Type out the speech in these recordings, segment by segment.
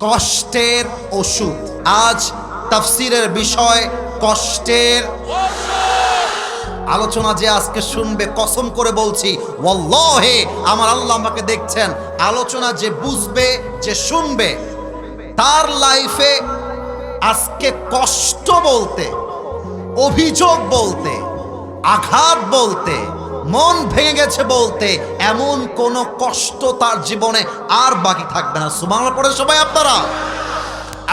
কষ্টের ওষুধ। আজ তাফসিরের বিষয় কষ্টের আলোচনা যে আজকে শুনবে, কসম করে বলছি, ওয়াল্লাহে, আমার আল্লাহ আমাকে দেখছেন। আলোচনা যে বুঝবে, যে শুনবে, তার লাইফে আজকে কষ্ট বলতে, অভিযোগ বলতে, আঘাত বলতে মন ভেঙে গেছে বলতে এমন কোন কষ্ট তার জীবনে আর বাকি থাকবে না সুমাংলা পড়ে সবাই আপনারা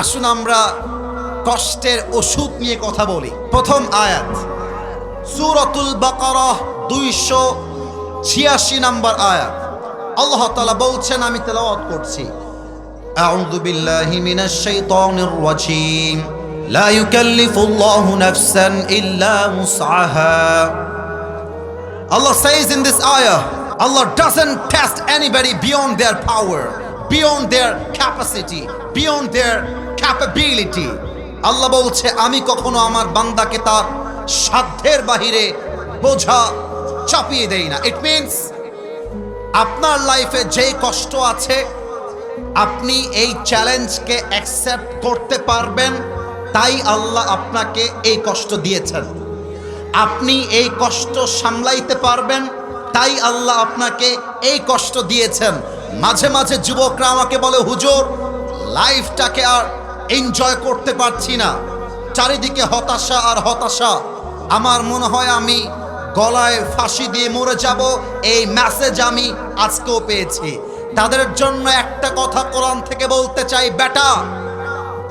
আসুন আমরা কষ্টের ওষুধ নিয়ে কথা বলি প্রথম আয়াত সুরতুল বাকারহ দুইশো ছিয়াশি নম্বর আয়াত আল্লাহ তালা বলছেন আমি তেলাওয়াত করছি أعوذ بالله من الشيطان الرجيم لا يكلف الله نفسا إلا وسعها Allah says in this ayah, Allah doesn't test anybody beyond their power, beyond their capacity, beyond their capability. আল্লাহ বলছে, আমি কখনো আমার বান্দাকে তার সাধ্যের বাহিরে বোঝা চাপিয়ে দেই না। ইট মিনস আপনার লাইফে যেই কষ্ট আছে, আপনি এই চ্যালেঞ্জকে অ্যাকসেপ্ট করতে পারবেন, তাই আল্লাহ আপনাকে এই কষ্ট দিয়েছেন। আপনি এই কষ্ট সামলাইতে পারবেন, তাই আল্লাহ আপনাকে এই কষ্ট দিয়েছেন। মাঝে মাঝে যুবকরা আমাকে বলে, হুজুর, লাইফটাকে আর এনজয় করতে পারছি না। চারিদিকে হতাশা আর হতাশা। আমার মনে হয় আমি গলায় ফাঁসি দিয়ে মরে যাব। এই মেসেজ আমি আজকেও পেয়েছি। তাদের জন্য একটা কথা কোরআন থেকে বলতে চাই, বেটা,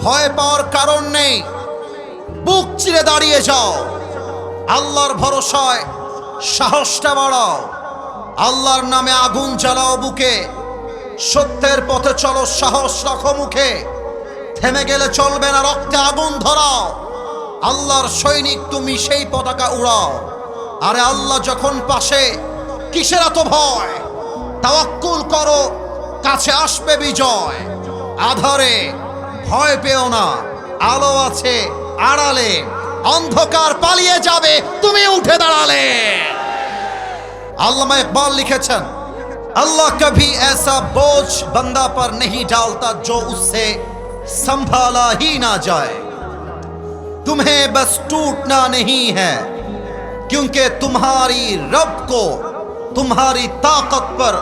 ভয় পাওয়ার কারণ নেই। বুক চিরে দাঁড়িয়ে যাও। আল্লাহর ভরসায় সাহসটা বাড়াও। আল্লাহর নামে আগুন জ্বালাও বুকে। সত্যের পথে চলো, সাহস রাখো মুখে। থেমে গেলে চলবে না, রক্তে আগুন ধরাও। আল্লাহর সৈনিক, তুমি সেই পতাকা উড়াও। আরে আল্লাহ যখন পাশে, কিসের এত ভয়? তাওয়াক্কুল করো, কাছে আসবে বিজয়। আধারে ভয় পেও না, আলো আছে আড়ালে। অন্ধকার পালিয়ে যাবে তুমি উঠে দাঁড়ালে আল্লামা ইকবাল লিখেছেন अल्लाह कभी ऐसा बोझ बंदा पर नहीं डालता जो उससे संभाला ही ना जाए तुम्हें बस टूटना नहीं है क्योंकि तुम्हारी रब को तुम्हारी ताकत पर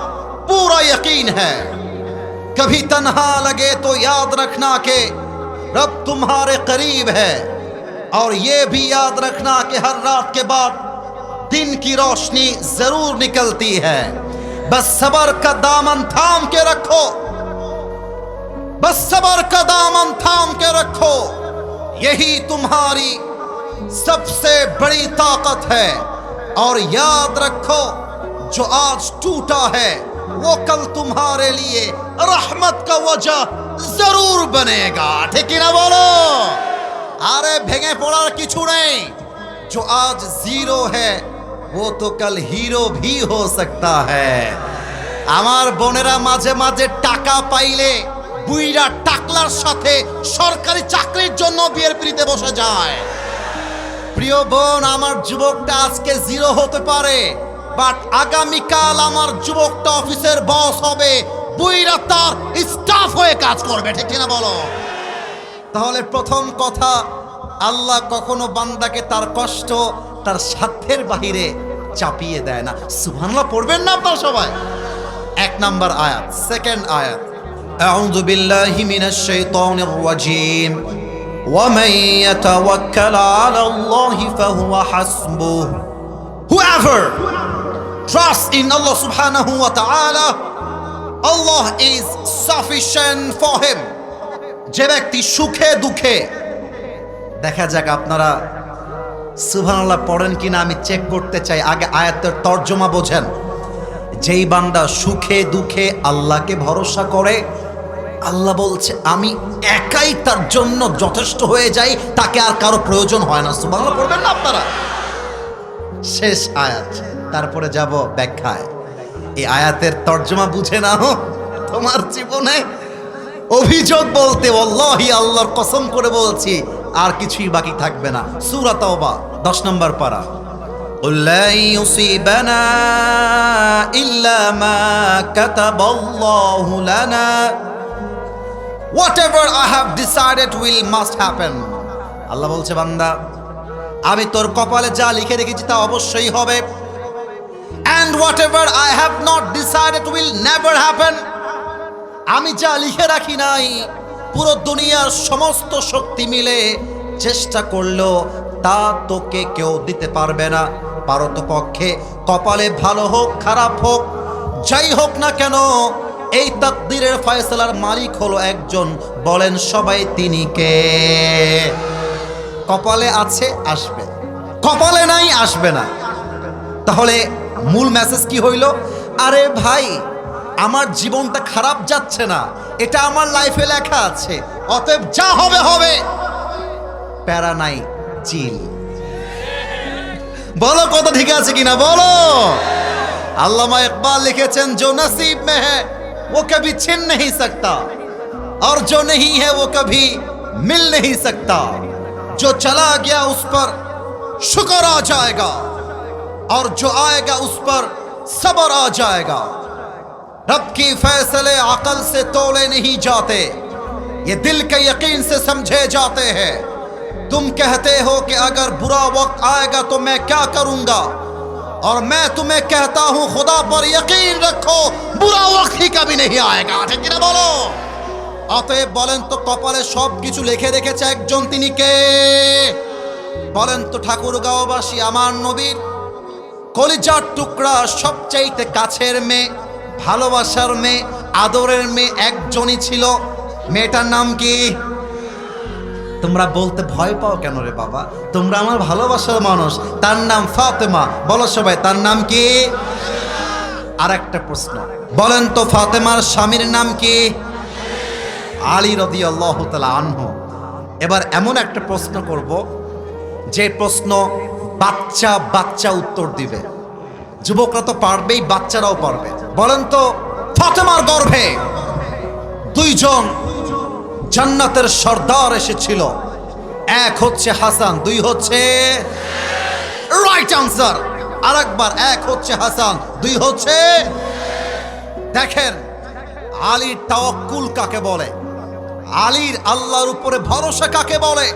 पूरा यकीन है कभी तन्हा लगे तो याद रखना कि रब तुम्हारे करीब है اور یہ بھی یاد رکھنا کہ ہر رات کے بعد دن کی روشنی ضرور نکلتی ہے۔ بس صبر کا دامن تھام کے رکھو۔ بس صبر کا دامن تھام کے رکھو۔ یہی تمہاری سب سے بڑی طاقت ہے۔ اور یاد رکھو، جو آج ٹوٹا ہے، وہ کل تمہارے لیے رحمت کا وجہ ضرور بنے گا۔ ٹھیک ہے نا بولو؟ अरे ভেঙে পড়ার কিছু নেই जो आज जीरो है वो तो कल हीरो भी हो सकता है আমার বোনেরা মাঝে মাঝে টাকা পাইলে বুইরা টাকলার সাথে সরকারি চাকরির জন্য বিয়ের পিড়িতে বসে যায় প্রিয় বোন আমার যুবকটা আজকে জিরো হতে পারে বাট আগামীকাল আমার যুবকটা অফিসের বস হবে বুইরা তার স্টাফ হয়ে কাজ করবে ঠিক না বলো তাহলে প্রথম কথা আল্লাহ কখনো বান্দাকে তার কষ্ট তার সাধ্যের বাহিরে চাপিয়ে দেয় না সুবহানাল্লাহ পড়বেন না আপনারা সবাই এক নাম্বার আয়াত সেকেন্ড আয়াত أعوذ بالله من الشيطان الرجيم ومن يتوكل على الله فهو حسبه Whoever trusts in Allah subhanahu wa ta'ala Allah is sufficient for him যে ব্যক্তি সুখে, দুঃখে, দেখা যাক আপনারা সুবহানাল্লাহ পড়েন কিনা, আমি চেক করতে চাই। আগে আয়াতের তর্জমা বোঝেন। যেই বান্দা সুখে, দুঃখে আল্লাহকে ভরসা করে, আল্লাহ বলছে, আমি একাই তার জন্য যথেষ্ট হয়ে যাই, তাকে আর কারও প্রয়োজন হয় না। সুবহানাল্লাহ পড়বেন না আপনারা? শেষ আয়াত। তারপরে যাব ব্যাখ্যায়। এই আয়াতের তর্জমা বুঝে নাও। তোমার জীবনে অভিযোগ বলতে অল্লাহি আল্লাহর কসম করে বলছি, আর কিছুই বাকি থাকবে না। সুরা তওবা, দশ নম্বর পারা। whatever I have decided will must happen আল্লাহ বলছে, বান্দা, আমি তোর কপালে যা লিখে রেখেছি তা অবশ্যই হবে। And whatever I have not decided will never happen আমি যা লিখে রাখি নাই, পুরো দুনিয়ার সমস্ত শক্তি মিলে চেষ্টা করল তা তোকে কেউ দিতে পারবে না। পারত পক্ষে কপালে ভালো হোক, খারাপ হোক, যাই হোক না কেন, এই তাকদিরের ফয়সলার মালিক হলো একজন, বলেন সবাই তিনি কে? কপালে আছে, আসবে। কপালে নাই, আসবে না। তাহলে মূল মেসেজ কি হইল? আরে ভাই আমার জীবনটা খারাপ যাচ্ছে না এটা আমার লাইফে লেখা আছে অতএব যা হবে হবে প্যারা নাই চিল বলো কত ঠিক আছে কিনা বলো আল্লামা ইকবাল লিখেছেন जो नसीब में है वो कभी छिन नहीं सकता और जो नहीं है वो कभी मिल नहीं सकता जो चला गया उस पर शुक्र आ जाएगा और जो आएगा उस पर सबर आ जाएगा रब की फैसले अकल से तोले नहीं जाते ये दिल के यकीन से समझे जाते हैं तुम कहते हो कि अगर बुरा वक्त आएगा तो मैं क्या करूंगा और मैं तुम्हें कहता हूं खुदा पर यकीन रखो बुरा वक्त ही कभी नहीं आएगा ঠিক কিনা বলো অতএব বলেন তো কপালে সব কিছু লিখে রেখেছে একজন তিনি কে বলেন তো ঠাকুরগাঁওবাসী আমার নবীর কলিজার টুকরা সবচাইতে কাছের মেয়ে ভালোবাসার মেয়ে, আদরের মেয়ে একজনই ছিল। মেয়েটার নাম কি? তোমরা বলতে ভয় পাও কেন রে বাবা? তোমরা আমার ভালোবাসার মানুষ। তার নাম ফাতেমা। বলো সবাই, তার নাম কি? আর একটা প্রশ্ন। বলেন তো, ফাতেমার স্বামীর নাম কি? আলী রদি আল্লাহ আনহ। এবার এমন একটা প্রশ্ন করব, যে প্রশ্ন বাচ্চা বাচ্চা উত্তর দিবে। যুবকরা তো পারবেই, বাচ্চারাও পারবে। বলেন তো, ফাতেমার গর্ভে দুইজন জান্নাতের সর্দার এসেছিল। এক হচ্ছে হাসান, দুই হচ্ছে রাইট আনসার আরেকবার, এক হচ্ছে হাসান, দুই হচ্ছে দেখেন আলীর তাওয়াক্কুল কাকে বলে? আলীর আল্লাহর উপরে ভরসা কাকে বলে?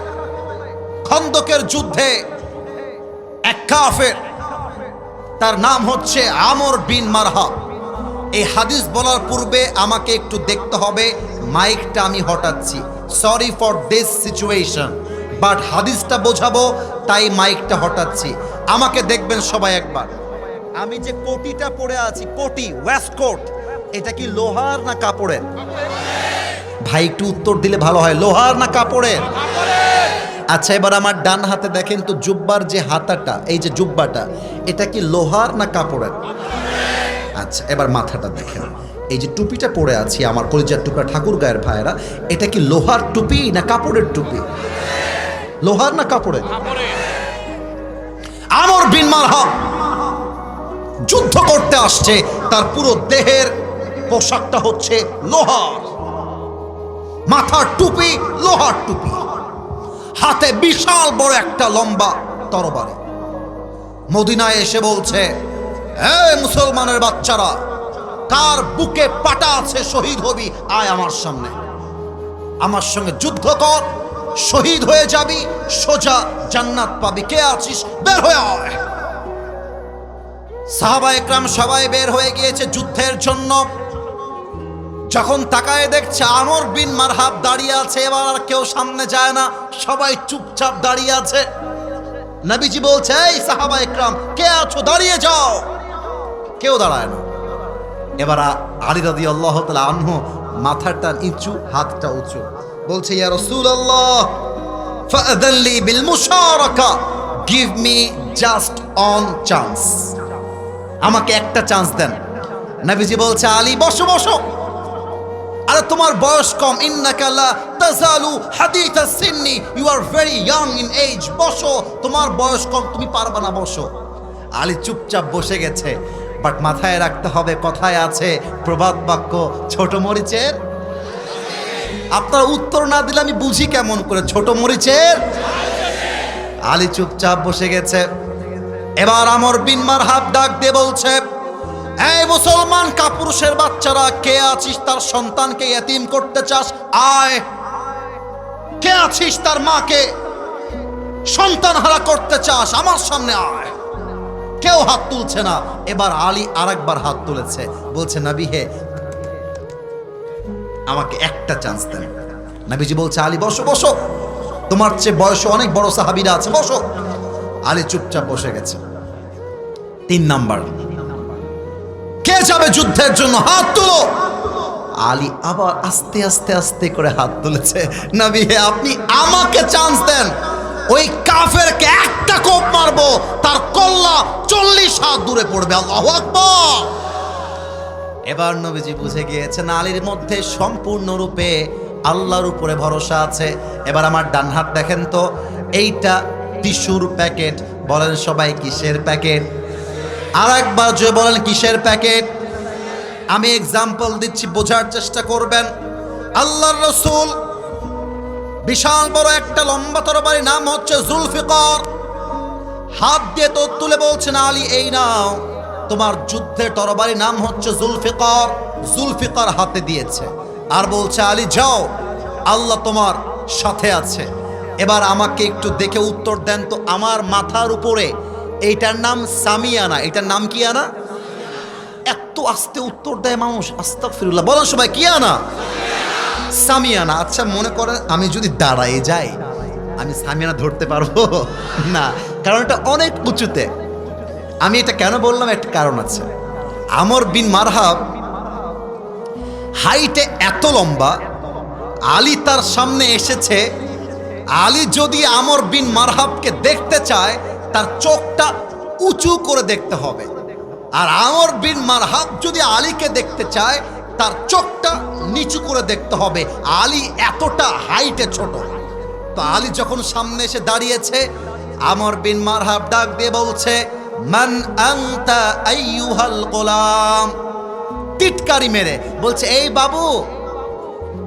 খন্দকের যুদ্ধে এক কাফের তার নাম হচ্ছে আমর বিন মারহা এই হাদিস বলার পূর্বে আমাকে একটু দেখতে হবে, মাইকটা আমি হটাচ্ছি। Sorry for this situation but হাদিসটা বোঝাবো, তাই মাইকটা হটাচ্ছি। আমাকে দেখবেন সবাই একবার। আমি যে কোটিটা পরে আছি, কোটি ওয়েস্ট কোট এটা কি লোহার না কাপড়ের? ভাই, একটু উত্তর দিলে ভালো হয়, লোহার না কাপড়ের? আচ্ছা এবার আমার ডান হাতে দেখেন তো জুব্বার যে হাতাটা, এই যে জুব্বাটা, এটা কি লোহার না কাপড়ের? আচ্ছা এবার মাথাটা দেখেন। এই যে টুপিটা পরে আছি আমার কলিজার টুকরা ঠাকুর গায়ের ভাইয়েরা, এটা কি লোহার টুপি না কাপড়ের টুপি? লোহার না কাপড়ের? আমর বিন মারহাব যুদ্ধ করতে আসছে, তার পুরো দেহের পোশাকটা হচ্ছে লোহার। মাথার টুপি, লোহার টুপি। হাতে বিশাল বড় একটা লম্বা তরবারে। মদিনায় এসে বলছে হে মুসলমানের বাচ্চারা, কার বুকে পাটা আছে শহীদ হবি, আয় আমার সামনে। আমার সঙ্গে যুদ্ধ কর, শহীদ হয়ে যাবি, সোজা জান্নাত পাবি। কে আছিস? বের হয়ে আয়। সাহাবা একরাম সবাই বের হয়ে গিয়েছে যুদ্ধের জন্য। যখন তাকায় দেখছে আমর বিন মারহাব দাঁড়িয়ে আছে, এবার আর কেউ সামনে যায় না, সবাই চুপচাপ দাঁড়িয়ে আছে। নবীজি বলছে, এই সাহাবা একরাম, কে আছো? দাঁড়িয়ে যাও। কেউ দাঁড়ায় না। এবার আলী রাদি আল্লাহ তালা আনহু মাথাটা নিচু, হাতটা উঁচু। বলছে, ইয়া রসুল আল্লাহ ফাদাল্লি বিল মুশারাকা, give me just one chance. আমাকে একটা চান্স দেন। নবীজি বলছে, আলী, বসো বসো। আরে তোমার বয়স কম। ইন্নাকা লা তাজালু হাদিথা সিন্নি। You are very young in age বসো। তোমার বয়স কম, তুমি পারবা না, বসো। আলী চুপচাপ বসে গেছে। বাট মাথায় রাখতে হবে, কথায় আছে। প্রবাদ বাক্য, ছোট মরিচের। আপনার উত্তর না দিলে আমি বুঝি কেমন করে। ছোট মরিচের। আলী চুপচাপ বসে গেছে। এবার আমর বিন মার হাত ডাক দিয়ে বলছে এই মুসলমান কাপুরুষের বাচ্চারা, কে আছিস তার সন্তানকে এতিম করতে চাস? আয়। কে আছিস তার মাকে সন্তান হারা করতে চাস? আমার সামনে আয়। কেউ হাত তুলছে না। এবার আলী আরেকবার হাত তুলেছে। বলছে, নাবি হে, আমাকে একটা চান্স দেন। নাবিজি বলছে, আলী, বসো বসো। তোমার চেয়ে বয়সে অনেক বড় সাহাবিরা আছে, বসো। আলী চুপচাপ বসে গেছে। তিন নাম্বার। যাবে যুদ্ধের জন্য, হাত তুলো। আলী আবার আস্তে আস্তে আস্তে করে হাত তুলেছে। নবী হে, আপনি আমাকে চান্স দেন। ওই কাফেরকে একটা কোপ মারবো, তার কল্লা চল্লিশ হাত দূরে পড়বে, আল্লাহ আকবার। এবার নবীজি বুঝে গিয়েছেন, আলীর মধ্যে সম্পূর্ণরূপে আল্লাহর উপরে ভরসা আছে। এবার আমার ডান হাত দেখেন তো, এইটা টিস্যুর প্যাকেট। বলেন সবাই কিসের প্যাকেট? আর একবার যে বলেন কিসের প্যাকেট? আমি এক্সাম্পল দিচ্ছি, বোঝার চেষ্টা করবেন। আল্লাহর রসুল, বিশাল বড় একটা লম্বা তরবারি, নাম হচ্ছে জুলফিকর। হাত দিয়ে তো তুলে বলছেন, আলী, এই নাও। তোমার যুদ্ধের তরবারি নাম হচ্ছে জুলফিকর। জুলফিকর হাতে দিয়েছে। আর বলছে, আলী, যাও। আল্লাহ তোমার সাথে আছে। এবার আমাকে একটু দেখে উত্তর দেন তো, আমার মাথার উপরে এইটার নাম সামিয়ানা। এটার নাম কি আনা? আস্তে উত্তর দেয় মানুষ, আস্তাগফিরুল্লাহ। বলেন সবাই, কি আনা? সামিয়ানা আচ্ছা মনে করেন আমি যদি দাঁড়াই যাই, আমি সামিয়ানা ধরতে পারব? না, কারণ এটা অনেক উঁচুতে। আমি এটা কেন বললাম? একটা কারণ আছে। আমর বিন মারহাব হাইটে এত লম্বা, আলী তার সামনে এসেছে। আলী যদি আমর বিন মারহাবকে দেখতে চায়, তার চোখটা উঁচু করে দেখতে হবে। আর আমর বিন মারহাব যদি আলীকে দেখতে চায়, তার চোখটা নিচু করে দেখতে হবে। আলী এতটা হাইটে ছোট। তো আলী যখন সামনে এসে দাঁড়িয়েছে, আমর বিন মারহাব ডাক দিয়ে বলছে, মান আংতা আইয়ুহাল গোলাম? টিটকারি মেরে বলছে, এই বাবু,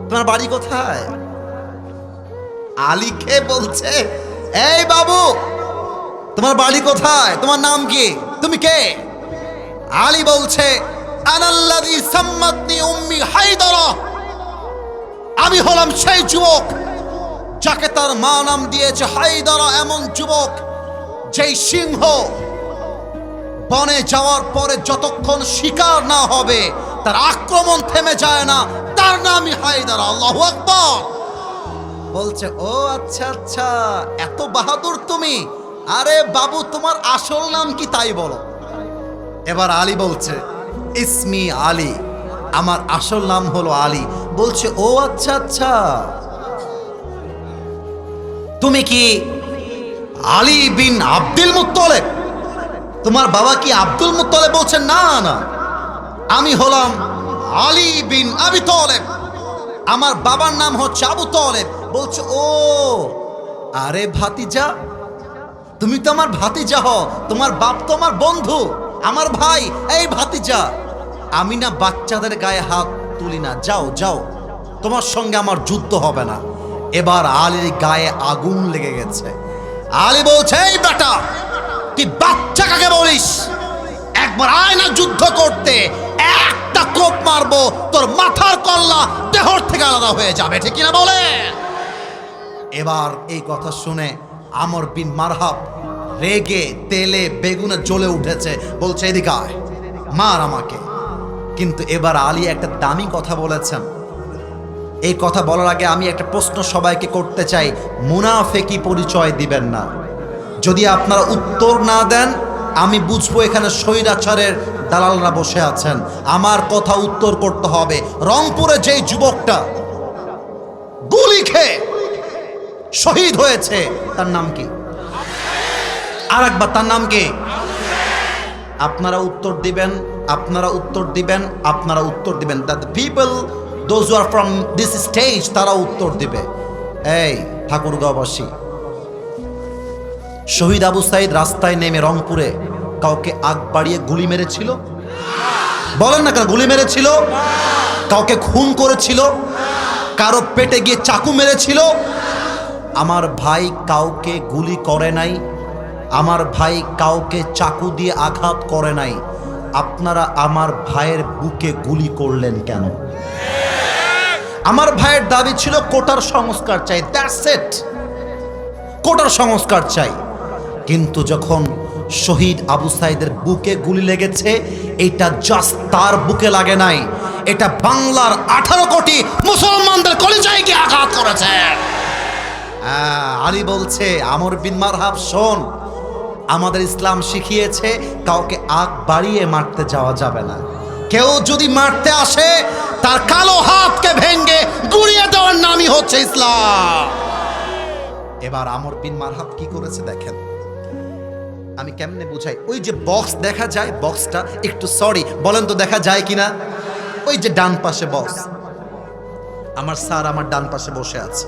তোমার বাড়ি কোথায়? আলীকে বলছে, এই বাবু, তোমার বাড়ি কোথায়? তোমার নাম কি? তুমি কে? আলী বলছে উম্মি আমি হলাম সেই যুবক যাকে তার মা নাম দিয়েছে হায়দারা, এমন যুবক যেই সিংহ বনে যাওয়ার পরে যতক্ষণ শিকার না হবে, তার আক্রমণ থেমে যায় না। তার নামই হায়দার, আল্লাহ আকবর। বলছে, ও আচ্ছা আচ্ছা এত বাহাদুর তুমি। আরে বাবু, তোমার আসল নাম কি তাই বলো। এবার আলী বলছে, ইসমি আলী, আমার আসল নাম হলো আলী। বলছে, ও আচ্ছা আচ্ছা। তুমি কি আলী বিন আব্দুল মুত্তলেব? তোমার বাবা কি আব্দুল মুত্তলেব বলছে না না। আমি হলাম আলী বিন আবি তলেব। আমার বাবার নাম হচ্ছে আবু তলেব। বলছে, ও, আরে ভাতিজা, তুমি তো আমার ভাতিজা হ তোমার বাপ তো আমার বন্ধু। আমার ভাই, এই ভাতিজা। আমি না বাচ্চাদের গায়ে হাত তুলি না। যাও যাও। তোমার সঙ্গে আমার যুদ্ধ হবে না। এবার আলীর গায়ে আগুন লেগে গেছে। আলী বলছে, এই বেটা, তুই বাচ্চা কাকে বলিস? একবার আয় না যুদ্ধ করতে একটা কোপ মারবো, তোর মাথার কল্লা দেহর থেকে আলাদা হয়ে যাবে, ঠিক কিনা বলে? এবার এই কথা শুনে আমর বিন মারহাব রেগে তেলে বেগুনে জ্বলে উঠেছে। বলছে, এদিকে আয়। মার আমাকে। কিন্তু এবার আলী একটা দামি কথা বলেছেন। এই কথা বলার আগে আমি একটা প্রশ্ন সবাইকে করতে চাই। মুনাফেকি পরিচয় দিবেন না। যদি আপনারা উত্তর না দেন, আমি বুঝব এখানে স্বৈরাচারের দালালরা বসে আছেন। আমার কথা উত্তর করতে হবে। রংপুরে যেই যুবকটা গুলি খেয়ে শহীদ হয়েছে, তার নাম কি? আর একবার তার নাম কি? আপনারা উত্তর দিবেন, আপনারা উত্তর দিবেন, আপনারা উত্তর দিবেন। The people those are from this stage তারা উত্তর দিবে। এই, ঠাকুরগাঁওবাসী। শহীদ আবু সাইদ রাস্তায় নেমে রংপুরে কাউকে আগ বাড়িয়ে গুলি মেরেছিল? বলেন না কেন, গুলি মেরেছিল? কাউকে খুন করেছিল? কারও পেটে গিয়ে চাকু মেরেছিল? আমার ভাই কাউকে গুলি করে নাই। আমার ভাই কাউকে চাকু দিয়ে আঘাত করে নাই। আপনারা আমার ভাইয়ের বুকে গুলি করলেন কেন? আমার ভাইয়ের দাবি ছিল কোটার সংস্কার চাই। দ্যাটস ইট কোটার সংস্কার চাই। কিন্তু যখন শহীদ আবু সাইদের বুকে গুলি লেগেছে, এটা জাস্ট তার বুকে লাগে নাই। এটা বাংলার আঠারো কোটি মুসলমানদের কলিজায় গিয়ে আঘাত করেছে। আলী বলছে, আমর বিন মারহাব, শোন আমাদের ইসলাম শিখিয়েছে, কাউকে আগ বাড়িয়ে মারতে যাওয়া যাবে না। কেউ যদি মারতে আসে, তার কালো হাতকে ভেঙ্গে গুড়িয়ে দেওয়ার নামই হচ্ছে ইসলাম। এবার আমর বিন মারহাব কি করেছে দেখেন। আমি কেমনে বুঝাই? ওই যে বক্স দেখা যায় বক্সটা একটু সরি বলেন তো দেখা যায় কিনা? ওই যে ডান পাশে বক্স আমার স্যার আমার ডান পাশে বসে আছে।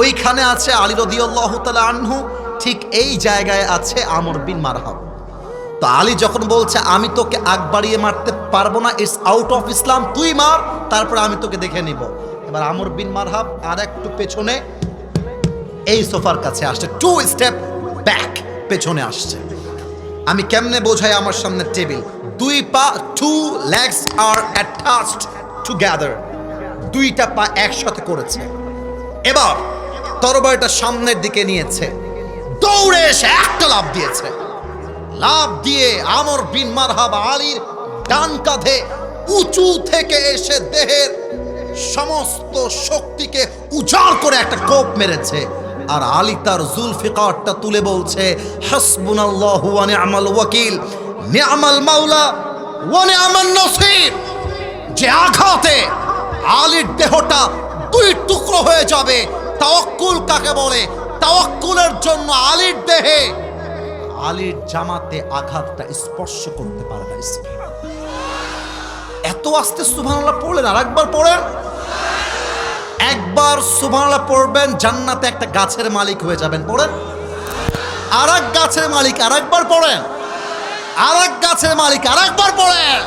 ওইখানে আছে আলী রদিয়াল্লাহ তাআলা আনহু ঠিক এই জায়গায় আছে আমর বিন মারহাব। তো আলী যখন বলছে, আমি তোকে আগ বাড়িয়ে মারতে পারব না ইটস আউট অফ ইসলাম তুই মার, তারপরে আমি তোকে দেখে নিব। এবার আমর বিন মারহাব আর একটু পেছনে এই সোফার কাছে আসছে টু স্টেপ ব্যাক পেছনে আসছে। আমি কেমনে বোঝাই আমার সামনে টেবিল? দুই পা two legs are attached together দুইটা পা একসাথে করেছে। এবার তরবারিটা সামনের দিকে নিয়েছে। দৌড়ে এসে একটা লাভ দিয়েছে। লাভ দিয়ে আমর বিন মারহাব আলীর ডান কাঁধে উঁচু থেকে এসে দেহের সমস্ত শক্তিকে উজাড় করে একটা কোপ মেরেছে। আর আলী তার জুলফিকারটা তুলে বলছে, হাসবুনাল্লাহু ওয়া নি'মাল ওয়াকিল। নি'মাল মাওলা, ওয়া নি'মান নসির। যে আঘাতে আলীর দেহটা দুই টুকরো হয়ে যাবে, তাওয়াক্কুল কাকে বলে? তাওয়াক্কুলের জন্য আলীর দেহে, আলীর জামাতে আঘাতটা স্পর্শ করতে পারে না এত আস্তে সুবহানাল্লাহ পড়লেন আর একবার পড়েন। একবার সুবহানাল্লাহ পড়বেন, জান্নাতে একটা গাছের মালিক হয়ে যাবেন, পড়েন। আর এক গাছের মালিক আর একবার পড়েন। আর এক গাছের মালিক আর একবার পড়েন।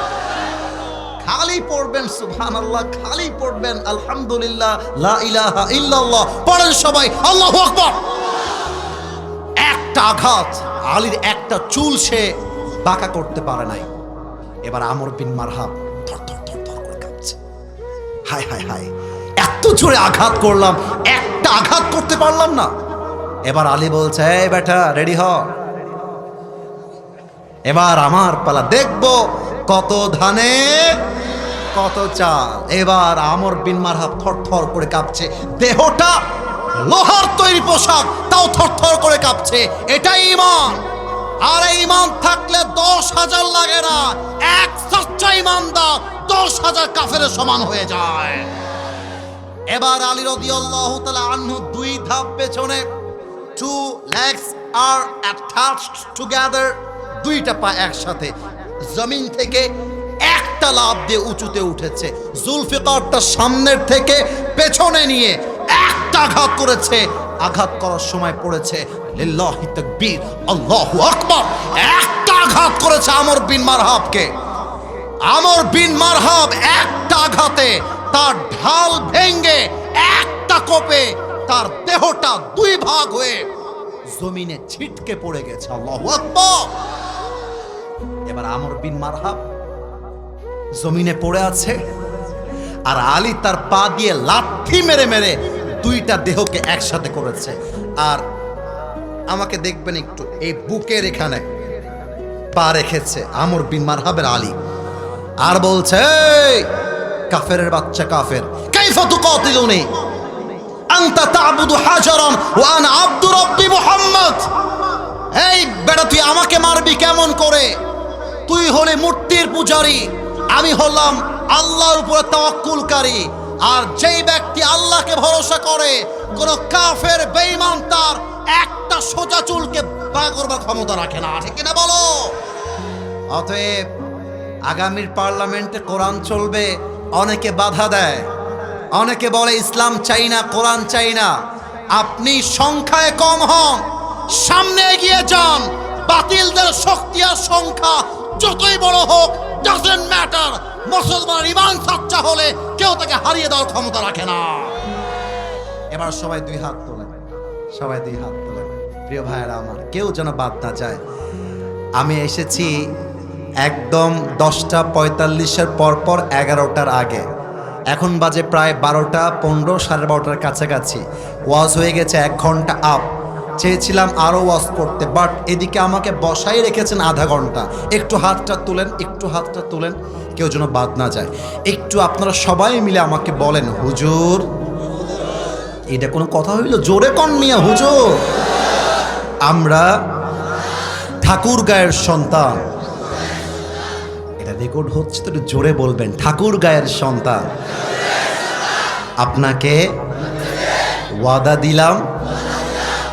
খালি পড়বেন, সুবহানাল্লাহ, খালি পড়বেন, আলহামদুলিল্লাহ, লা ইলাহা ইল্লাল্লাহ। পড়েন সবাই, আল্লাহু আকবার। একটা আঘাত, আলীর একটা চুল সে বাঁকা করতে পারে নাই। এবার আমর বিন মারহাব ধর ধর ধর ধর করে কাঁপছে। হায় হায় হায়, এত জোরে আঘাত করলাম, একটা আঘাত করতে পারলাম না। এবার আলী বলছে, এই বেটা, রেডি হ। এবার আমার পালা দেখব কত ধানে কত চাল এবার আমর বিন মারহাব থর থর করে কাঁপছে। দেহটা লোহার তৈরি পোশাক, তাও থর থর করে কাঁপছে। এটাই ইমান আর এই ইমান থাকলে দশ হাজার লাগে না। এক সচ্চা ইমানদার দশ হাজার কাফের সমান হয়ে যায়। এবার আলী রাদিয়াল্লাহু তাআলা আনহু দুই ধাপ পেছনে two legs are attached together দুইটা পা একসাথে। জমিন থেকে একটা লাভ দিয়ে উঁচুতে উঠেছে। জুলফিকারটা সামনের থেকে পেছনে নিয়ে একটা আঘাত করেছে। আঘাত করার সময় পড়েছে লিল্লাহি একটা আঘাত করেছে আমর বিন মারহাবকে। আমর বিন মারহাব একটা আঘাতে তার ঢাল ভেঙ্গে একটা কোপে তার দেহটা দুই ভাগ হয়ে জমিনে ছিটকে পড়ে গেছে। আল্লাহু আকবার। এবার আমর বিন মারহাব জমিনে পড়ে আছে আর আলী তার পা দিয়ে লাঠি মেরে মেরে দুইটা দেহকে একসাথে করেছে। আর আমাকে দেখবেন একটু এই বুকের এখানে পা রেখেছে আমর বিন মারহাবের আলী। আর বলছে "এই, কাফেরের বাচ্চা কাফের কাইফা তুকাতিলুনি? আনতা তা'বুদু হাজারান ওয়া আনা আব্দু রাব্বি মুহাম্মদ? এই বেটা তুই আমাকে মারবি কেমন করে? তুই হলে মূর্তির পূজারি আমি হলাম আল্লাহর উপরে তাওয়াক্কুলকারী। আর যেই ব্যক্তি আল্লাহকে ভরসা করে, কোন কাফের, বেঈমান তার একটা সোজা চুলকে বা করবার ক্ষমতা রাখে না। ঠিক কিনা বলো? অতএব আগামীর পার্লামেন্টে কোরআন চলবে, অনেকে বাধা দেয়। অনেকে বলে, ইসলাম চাই না, কোরআন চাই না। আপনি সংখ্যায় কম হন, সামনে এগিয়ে যান। বাতিলদের শক্তি আর সংখ্যা যতই বড় হোক ডাজেন্ট ম্যাটার মুসলমান ইমান সাচ্চা হলে কেউ তাকে হারিয়ে দেওয়ার ক্ষমতা রাখে না। এবার সবাই দুই হাত তোলেন সবাই দুই হাত তোলেন প্রিয় ভাইয়েরা আমার, কেউ যেন বাদ না যায়। আমি এসেছি একদম দশটা পঁয়তাল্লিশের পরপর এগারোটার আগে। এখন বাজে প্রায় বারোটা পনেরো, সাড়ে বারোটার কাছাকাছি। ওয়াজ হয়ে গেছে এক ঘণ্টা আপ চেয়েছিলাম আরও ওয়াজ করতে বাট এদিকে আমাকে বসাই রেখেছেন আধা ঘণ্টা। একটু হাতটা তুলেন, একটু হাতটা তুলেন, কেউ যেন বাদ না যায়। একটু আপনারা সবাই মিলে আমাকে বলেন, হুজুর, এটা কোনো কথা হইল? জোরে কন মিয়া, হুজুর। আমরা ঠাকুর গায়ের সন্তান। এটা রেকর্ড হচ্ছে তো জোরে বলবেন, ঠাকুর গায়ের সন্তান। আপনাকে ওয়াদা দিলাম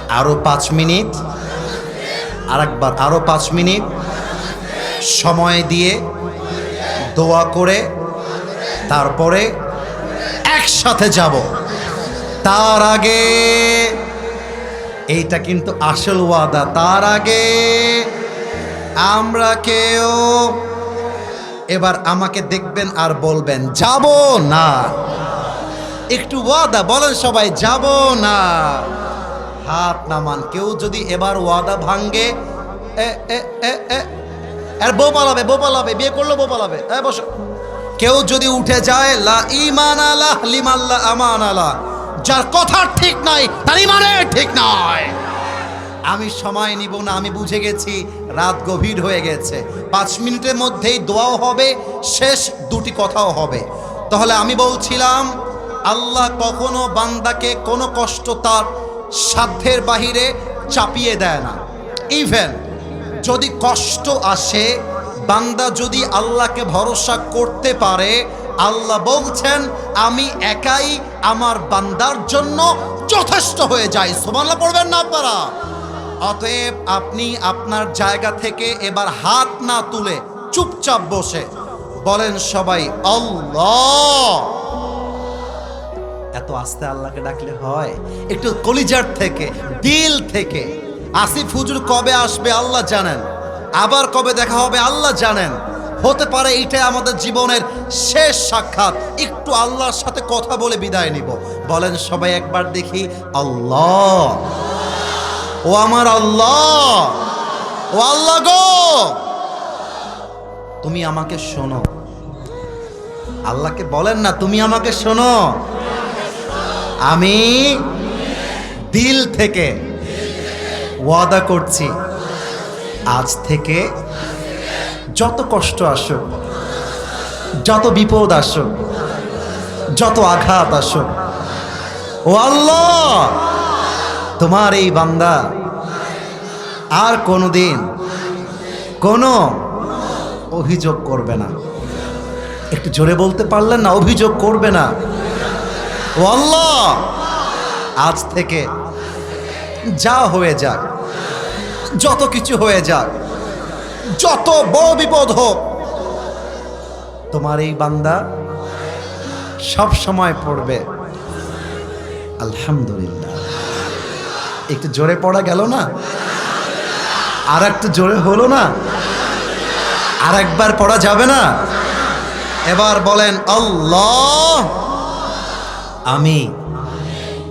আরও পাঁচ মিনিট। আর একবার আরও পাঁচ মিনিট। সময় দিয়ে দোয়া করে তারপরে একসাথে যাব। তার আগে এইটা কিন্তু আসল ওয়াদা। তার আগে আমরা কেউ এবার আমাকে দেখবেন আর বলবেন, যাব না। একটু ওয়াদা, বলেন সবাই, যাব না। হাত নামান কেউ যদি এবার ওয়াদা ভাঙ্গে আর বউ পালাবে বউ পালাবে, বিয়ে করল, বউ পালাবে। এ, বসো। কেউ যদি উঠে যায়, লা ইমান আলাহ লিমাল্লা আমান আলাহ যার কথা ঠিক নাই, তার ইমানের ঠিক নয় আমি সময় নিব না, আমি বুঝে গেছি, রাত গভীর হয়ে গেছে। পাঁচ মিনিটের মধ্যেই দোয়াও হবে, শেষ দুটি কথাও হবে। তাহলে আমি বলছিলাম, আল্লাহ কখনো বান্দাকে কোনো কষ্ট তার সাধ্যের বাহিরে চাপিয়ে দেয় না। ইভেন যদি কষ্ট আসে, বান্দা যদি আল্লাহকে ভরসা করতে পারে, আল্লাহ বলছেন, আমি একাই আমার বান্দার জন্য যথেষ্ট হয়ে যাই। সোমাল্লা পড়বেন না আপনারা। অতএব আপনি আপনার জায়গা থেকে এবার হাত না তুলে চুপচাপ বসে বলেন সবাই, আল্লাহ! এত আস্তে আল্লাহকে ডাকলে হয়? একটু কলিজার থেকে, দিল থেকে। আসিফ হুজুর কবে আসবে আল্লাহ জানেন। আবার কবে দেখা হবে আল্লাহ জানেন। হতে পারে এইটাই আমাদের জীবনের শেষ সাক্ষাৎ। একটু আল্লাহর সাথে কথা বলে বিদায় নিব। বলেন সবাই একবার দেখি, আল্লাহ। ও আমার আল্লাহ। ও আল্লাহ গো। তুমি আমাকে শোনো। আল্লাহকে বলেন না, তুমি আমাকে শোনো। আমি দিল থেকে ওয়াদা করছি। আজ থেকে যত কষ্ট আসুক, যত বিপদ আসুক, যত আঘাত আসুক, ও আল্লাহ, তোমার এই বান্দা আর কোনো দিন কোনো অভিযোগ করবে না। একটু জোরে বলতে পারলেন না, অভিযোগ করবে না। আজ থেকে যা হয়ে যাক, যত কিছু হয়ে যাক, যত বড় বিপদ হোক, তোমার এই বান্দা সব সময় পড়বে। আলহামদুলিল্লাহ। একটু জোরে পড়া গেল না? আর একটু জোরে হলো না? আর একবার পড়া যাবে না? এবার বলেন, আল্লাহ। আমি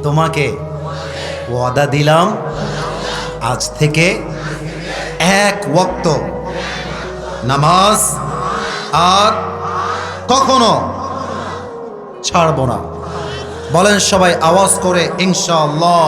তোমাকে ওয়াদা দিলাম আজ থেকে এক ওক্ত নামাজ আর কখনো ছাড়ব না। বলেন সবাই আওয়াজ করে, ইনশাআল্লাহ।